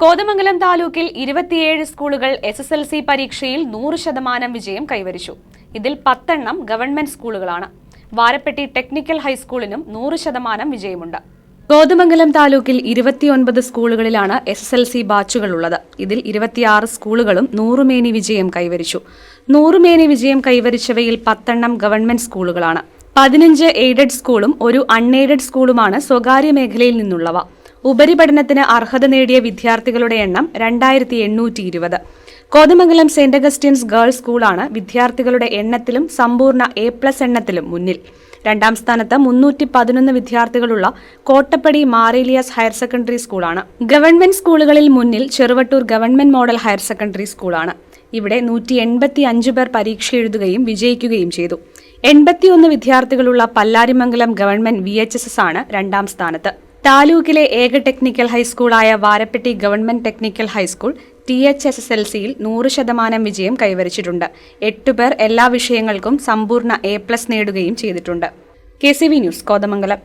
കോതമംഗലം താലൂക്കിൽ ഇരുപത്തിയേഴ് സ്കൂളുകൾ എസ് എസ് എൽ സി പരീക്ഷയിൽ നൂറ് ശതമാനം വിജയം കൈവരിച്ചു. ഇതിൽ പത്തെണ്ണം ഗവൺമെന്റ് സ്കൂളുകളാണ്. വാരപ്പെട്ടി ടെക്നിക്കൽ ഹൈസ്കൂളിനും നൂറ് ശതമാനം വിജയമുണ്ട്. കോതമംഗലം താലൂക്കിൽ ഇരുപത്തിയൊൻപത് സ്കൂളുകളിലാണ് എസ് എസ് എൽ സി ബാച്ചുകളുള്ളത്. ഇതിൽ ഇരുപത്തിയാറ് സ്കൂളുകളും നൂറുമേനി വിജയം കൈവരിച്ചു. നൂറുമേനി വിജയം കൈവരിച്ചവയിൽ പത്തെണ്ണം ഗവൺമെന്റ് സ്കൂളുകളാണ്. പതിനഞ്ച് എയ്ഡഡ് സ്കൂളും ഒരു അൺഎയ്ഡഡ് സ്കൂളുമാണ് സ്വകാര്യ മേഖലയിൽ നിന്നുള്ളവ. ഉപരിപഠനത്തിന് അർഹത നേടിയ വിദ്യാർത്ഥികളുടെ എണ്ണം രണ്ടായിരത്തി എണ്ണൂറ്റി ഇരുപത് കോതമംഗലം സെന്റ് അഗസ്റ്റ്യൻസ് ഗേൾസ് സ്കൂളാണ് വിദ്യാർത്ഥികളുടെ എണ്ണത്തിലും സമ്പൂർണ എ പ്ലസ് എണ്ണത്തിലും മുന്നിൽ. രണ്ടാം സ്ഥാനത്ത് മുന്നൂറ്റി പതിനൊന്ന് വിദ്യാർത്ഥികളുള്ള കോട്ടപ്പടി മാറേലിയാസ് ഹയർ സെക്കൻഡറി സ്കൂളാണ്. ഗവൺമെന്റ് സ്കൂളുകളിൽ മുന്നിൽ Cheruvattoor government model higher secondary സ്കൂളാണ്. ഇവിടെ നൂറ്റി എൺപത്തി അഞ്ച് പേർ പരീക്ഷ എഴുതുകയും വിജയിക്കുകയും ചെയ്തു. എൺപത്തിയൊന്ന് വിദ്യാർത്ഥികളുള്ള പല്ലാരിമംഗലം ഗവൺമെന്റ് വി ആണ് രണ്ടാം സ്ഥാനത്ത്. താലൂക്കിലെ ഏക technical ഹൈസ്കൂളായ Varappetty government technical high school T H S S L സിയിൽ നൂറ് ശതമാനം വിജയം കൈവരിച്ചിട്ടുണ്ട്. എട്ടുപേർ എല്ലാ വിഷയങ്ങൾക്കും സമ്പൂർണ എ പ്ലസ് നേടുകയും ചെയ്തിട്ടുണ്ട്. K C V news Kothamangalam.